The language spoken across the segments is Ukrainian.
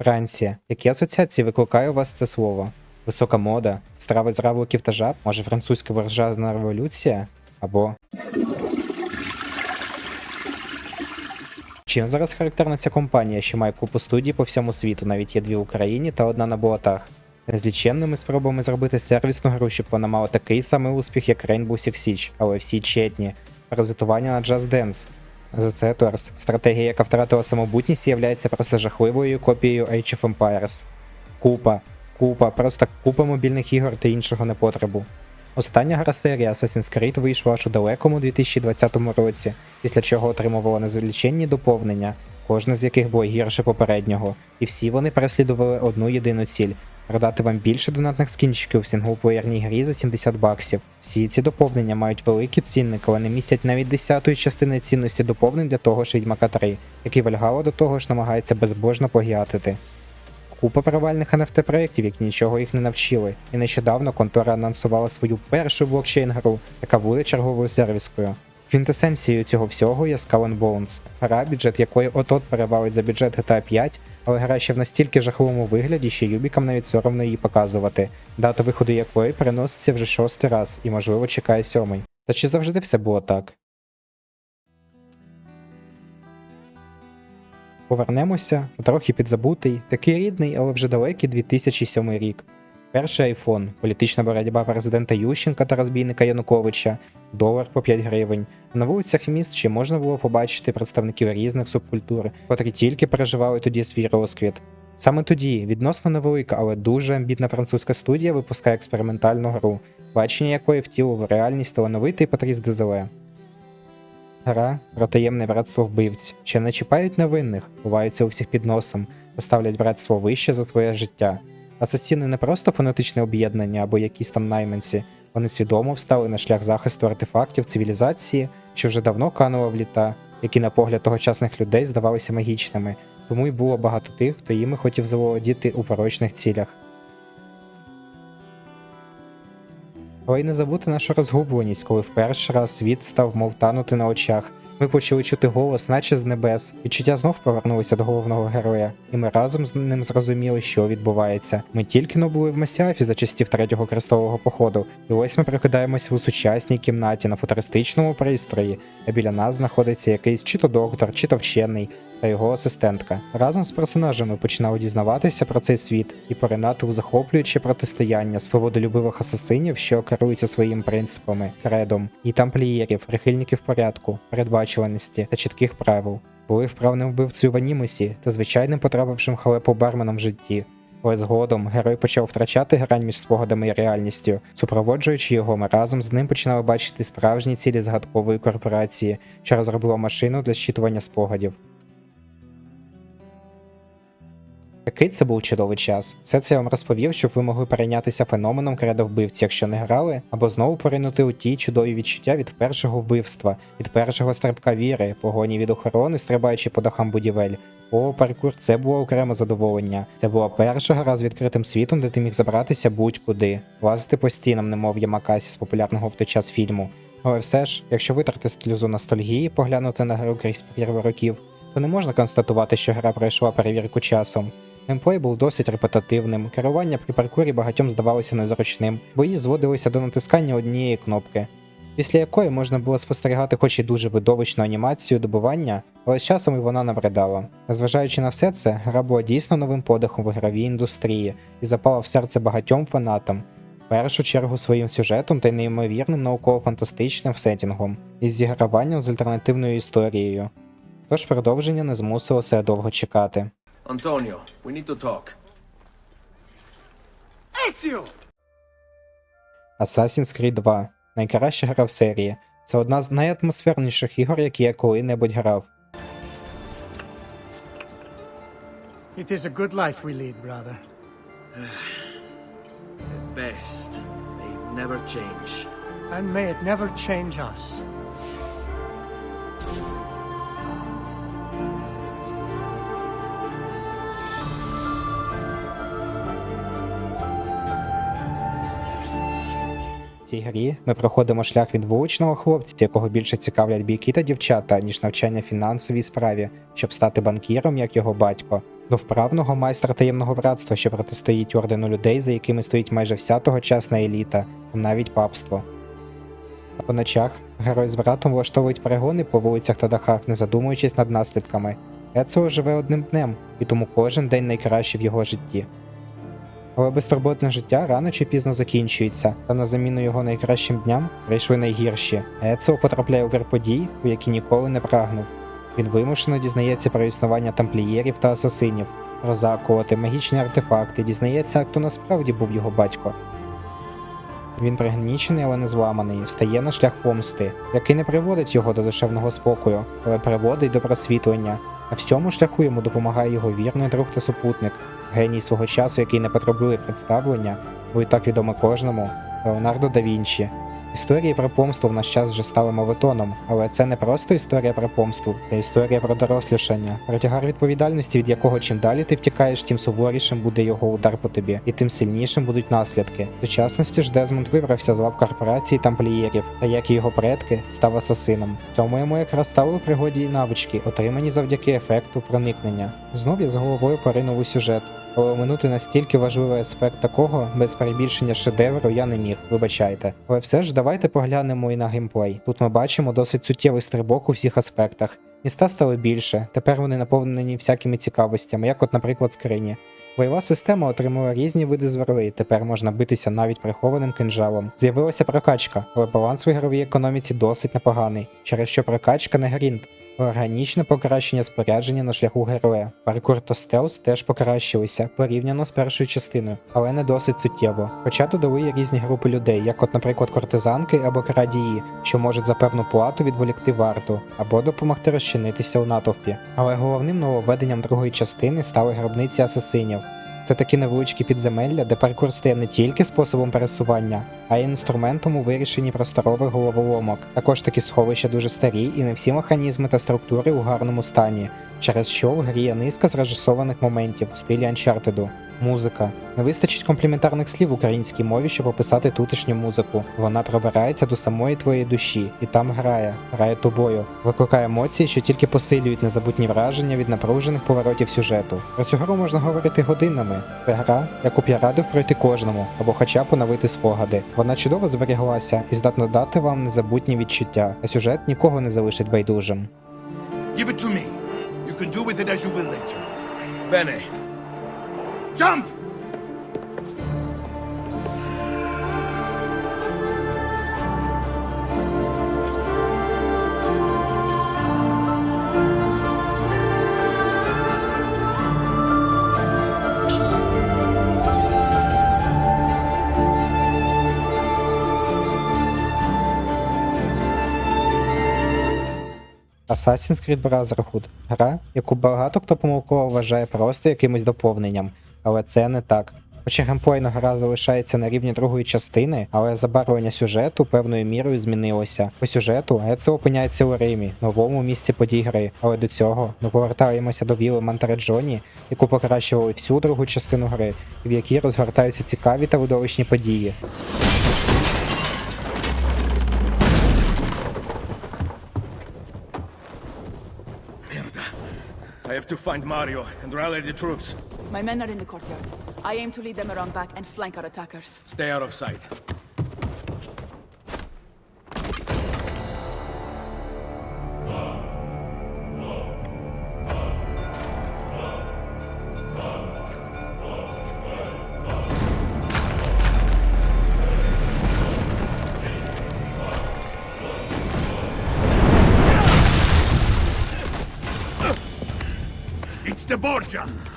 Франція. Які асоціації викликає у вас це слово? Висока мода, страви з равликів та жаб? Може французька буржуазна революція? Або. Чим зараз характерна ця компанія, що має купу студій по всьому світу, навіть є дві в Україні та одна на болотах? Незліченними спробами зробити сервісну гру, щоб вона мала такий самий успіх, як Rainbow Six Siege, але всі четні. Паразитування на Just Dance. The Settlers. Стратегія, яка втратила самобутність, являється просто жахливою копією Age of Empires. Купа, купа, просто купа мобільних ігор та іншого непотребу. Остання гра серії Assassin's Creed вийшла аж у далекому 2020 році, після чого отримувала незліченні доповнення, кожне з яких було гірше попереднього, і всі вони переслідували одну єдину ціль продати вам більше донатних скінчиків в синглплеєрній грі за 70 баксів. Всі ці доповнення мають великий цінник, але не містять навіть десятої частини цінності доповнень для того ж Відьмака 3, який Вальгала до того ж намагається безбожно погіатити. Купа провальних NFT проєктів, які нічого їх не навчили, і нещодавно контора анонсувала свою першу блокчейн-гру, яка буде черговою сервіскою. Квінтесенцією цього всього є Skull and Bones, гра, бюджет якої от-от перевалить за бюджет GTA 5, але гра ще в настільки жахливому вигляді, що Юбікам навіть соромно її показувати, дата виходу якої переноситься вже шостий раз і, можливо, чекає сьомий. Та чи завжди все було так? Повернемося трохи підзабутий, такий рідний, але вже далекий 2007 рік. Перший айфон, політична боротьба президента Ющенка та розбійника Януковича, долар по 5 гривень. На вулицях міст ще можна було побачити представників різних субкультур, котрі тільки переживали тоді свій розквіт. Саме тоді відносно невелика, але дуже амбітна французька студія випускає експериментальну гру, бачення якої втілив реальність талановитий Патріс Дезеле. Гра про таємне братство вбивць, що не чіпають невинних, ховаються у всіх під носом та ставлять братство вище за своє життя. Асасіни не просто фанатичне об'єднання або якісь там найманці, вони свідомо встали на шлях захисту артефактів цивілізації, що вже давно канула в літа, які на погляд тогочасних людей здавалися магічними, тому й було багато тих, хто їми хотів заволодіти у порочних цілях. Але й не забути нашу розгубленість, коли в перший раз світ став мов танути на очах. Ми почали чути голос, наче з небес. Відчуття знов повернулися до головного героя, і ми разом з ним зрозуміли, що відбувається. Ми тільки но були в Масіафі за часів третього крестового походу, і ось ми прокидаємося у сучасній кімнаті на футуристичному пристрої, а біля нас знаходиться якийсь чи то доктор, чи то вчений. Та його асистентка разом з персонажами починали дізнаватися про цей світ і поринати у захоплююче протистояння свободолюбивих асасинів, що керуються своїми принципами, кредом, і тамплієрів, прихильників порядку, передбачуваності та чітких правил. Були вправним вбивцею в анімусі та звичайним потрапившим халепу барменом в житті. Але згодом герой почав втрачати грань між спогадами і реальністю. Супроводжуючи його, ми разом з ним починали бачити справжні цілі згадкової корпорації, що розробила машину для щитування спогадів. Який це був чудовий час. Все це я вам розповів, щоб ви могли перейнятися феноменом кредовбивці, якщо не грали, або знову поринути у ті чудові відчуття від першого вбивства, від першого стрибка віри, погоні від охорони, стрибаючи по дахам будівель. О, паркур, це було окреме задоволення. Це була перша гра з відкритим світом, де ти міг забратися будь-куди, лазити по стінам, немов Ямакасі з популярного в той час фільму. Але все ж, якщо витрати сльозу ностальгії поглянути на гру крізь прірву років, то не можна констатувати, що гра пройшла перевірку часом. Геймплей був досить репетативним, керування при паркурі багатьом здавалося незручним, бої зводилися до натискання однієї кнопки, після якої можна було спостерігати хоч і дуже видовищну анімацію добування, але з часом і вона набридала. Незважаючи на все це, гра була дійсно новим подихом в ігровій індустрії і запала в серце багатьом фанатам, в першу чергу своїм сюжетом та неймовірним науково-фантастичним сетінгом, із зіграванням з альтернативною історією. Тож продовження не змусило себе довго чекати. Antonio, we need to talk. Ezio! Assassin's Creed 2 найкраща гра в серії. Це одна з найатмосферніших ігор, які я коли-небудь грав. It is a good life we lead, brother. The best. May it never change. And may it never change us. Цій грі ми проходимо шлях від вуличного хлопця, якого більше цікавлять бійки та дівчата, ніж навчання фінансовій справі, щоб стати банкіром, як його батько, до вправного майстра таємного братства, що протистоїть ордену людей, за якими стоїть майже вся тогочасна еліта, та навіть папство. По ночах герой з братом влаштовують перегони по вулицях та дахах, не задумуючись над наслідками. Ецео живе одним днем, і тому кожен день найкращий в його житті. Але безтурботне життя рано чи пізно закінчується, та на заміну його найкращим дням прийшли найгірші. Ецео потрапляє у вир подій, у які ніколи не прагнув. Він вимушено дізнається про існування тамплієрів та асасинів, про заколоти, магічні артефакти, дізнається, хто насправді був його батько. Він пригнічений, але не зламаний, встає на шлях помсти, який не приводить його до душевного спокою, але приводить до просвітлення. На всьому шляху йому допомагає його вірний друг та супутник, геній свого часу, який не потребує представлення, бо і так відомий кожному Леонардо да Вінчі. Історії про помсту в наш час вже стали мовитоном, але це не просто історія про помсту, це історія про дорослішання, про тягар відповідальності, від якого чим далі ти втікаєш, тим суворішим буде його удар по тобі, і тим сильнішим будуть наслідки. В сучасності ж Дезмонд вибрався з лав корпорації тамплієрів, та як і його предки, став асасином. Цьому йому якраз стали у пригоді і навички, отримані завдяки ефекту проникнення. Знов я з головою поринув у сюжет. Але оминути настільки важливий аспект такого без перебільшення шедевру я не міг, вибачайте. Але все ж давайте поглянемо і на геймплей. Тут ми бачимо досить суттєвий стрибок у всіх аспектах. Міста стали більше, тепер вони наповнені всякими цікавостями, як от, наприклад, скрині. Бойова система отримала різні види зверли, тепер можна битися навіть прихованим кинжалом. З'явилася прокачка, але баланс в ігровій економіці досить непоганий, через що прокачка не грінт, Органічне покращення спорядження на шляху героя. Паркур та стелс теж покращилися порівняно з першою частиною, але не досить суттєво. Хоча додали різні групи людей, як от, наприклад, кортизанки або крадії, що можуть за певну плату відволікти варту або допомогти розчинитися у натовпі. Але головним нововведенням другої частини стали гробниці асасинів. Це такі невеличкі підземелля, де паркур стає не тільки способом пересування, а й інструментом у вирішенні просторових головоломок. Також такі сховища дуже старі і не всі механізми та структури у гарному стані, через що в грі є низка зрежисованих моментів у стилі Uncharted. Музика. Не вистачить компліментарних слів в українській мові, щоб описати тутешню музику. Вона пробирається до самої твоєї душі і там грає, грає тобою, викликає емоції, що тільки посилюють незабутні враження від напружених поворотів сюжету. Про цю гру можна говорити годинами. Це гра, яку б я радив пройти кожному, або хоча б поновити спогади. Вона чудово зберіглася і здатна дати вам незабутні відчуття, а сюжет нікого не залишить байдужим. Give it to me. You can do with it as you will later. Bene. Jump! Assassin's Creed Brotherhood – гра, яку багато хто помилково вважає просто якимось доповненням, але це не так. Хоча геймплейна гра залишається на рівні другої частини, але забарвлення сюжету певною мірою змінилося. По сюжету Ецо опиняється у Римі, новому місці подій гри, але до цього ми повертаємося до віли Монтереджоні, яку покращували всю другу частину гри, в якій розгортаються цікаві та видовищні події. I have to find Mario and rally the troops. My men are in the courtyard. I aim to lead them around back and flank our attackers. Stay out of sight.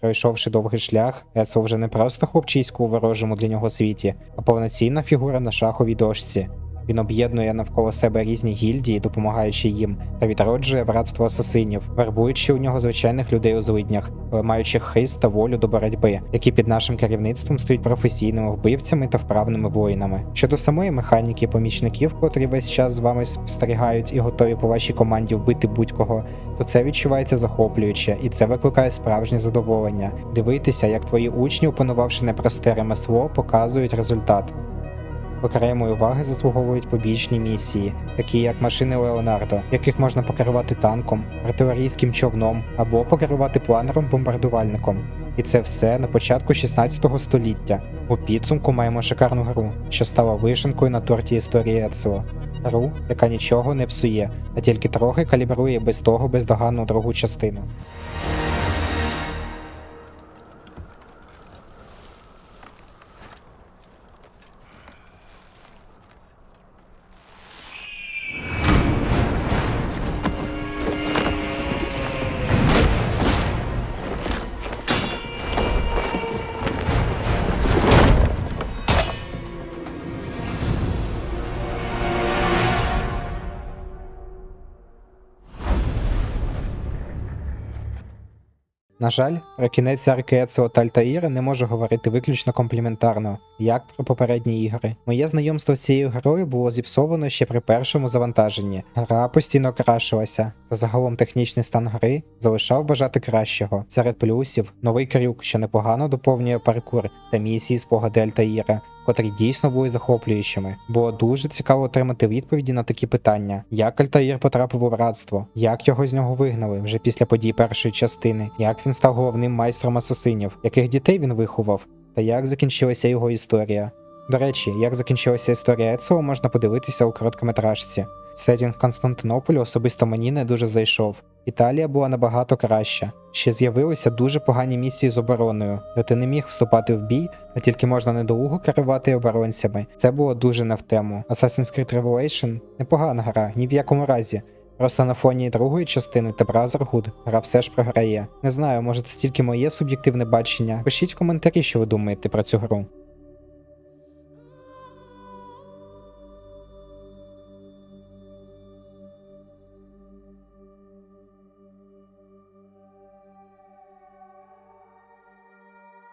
Пройшовши довгий шлях, Ецо вже не просто хлопчисько у ворожому для нього світі, а повноцінна фігура на шаховій дошці. Він об'єднує навколо себе різні гільдії, допомагаючи їм, та відроджує братство асасинів, вербуючи у нього звичайних людей у злиднях, але маючи хист та волю до боротьби, які під нашим керівництвом стають професійними вбивцями та вправними воїнами. Щодо самої механіки помічників, котрі весь час з вами спостерігають і готові по вашій команді вбити будь-кого, то це відчувається захоплююче, і це викликає справжнє задоволення. Дивитися, як твої учні, опанувавши непросте ремесло, показують результат. Окремої уваги заслуговують побічні місії, такі як машини Леонардо, яких можна покерувати танком, артилерійським човном або покерувати планером-бомбардувальником. І це все на початку 16 століття. У підсумку маємо шикарну гру, що стала вишенкою на торті історії Ецео. Гру, яка нічого не псує, а тільки трохи калібрує без того бездоганну другу частину. На жаль, про кінець арки Ецео та Альтаїри не можу говорити виключно компліментарно, як про попередні ігри. Моє знайомство з цією грою було зіпсовано ще при першому завантаженні. Гра постійно крашилася, та загалом технічний стан гри залишав бажати кращого. Серед плюсів новий крюк, що непогано доповнює паркур та місії спогади Альтаїра, котрі дійсно були захоплюючими. Було дуже цікаво отримати відповіді на такі питання: як Альтаїр потрапив у братство, як його з нього вигнали вже після подій першої частини, як він став головним майстром асасинів, яких дітей він виховав, та як закінчилася його історія. До речі, як закінчилася історія Ецео, можна подивитися у короткометражці. Сетінг Константинополю особисто мені не дуже зайшов. Італія була набагато краща. Ще з'явилися дуже погані місії з обороною, де ти не міг вступати в бій, а тільки можна недолуго керувати оборонцями. Це було дуже не в тему. Assassin's Creed Revelation непогана гра, ні в якому разі. Просто на фоні другої частини та Brotherhood гра все ж програє. Не знаю, може це тільки моє суб'єктивне бачення. Пишіть в коментарі, що ви думаєте про цю гру.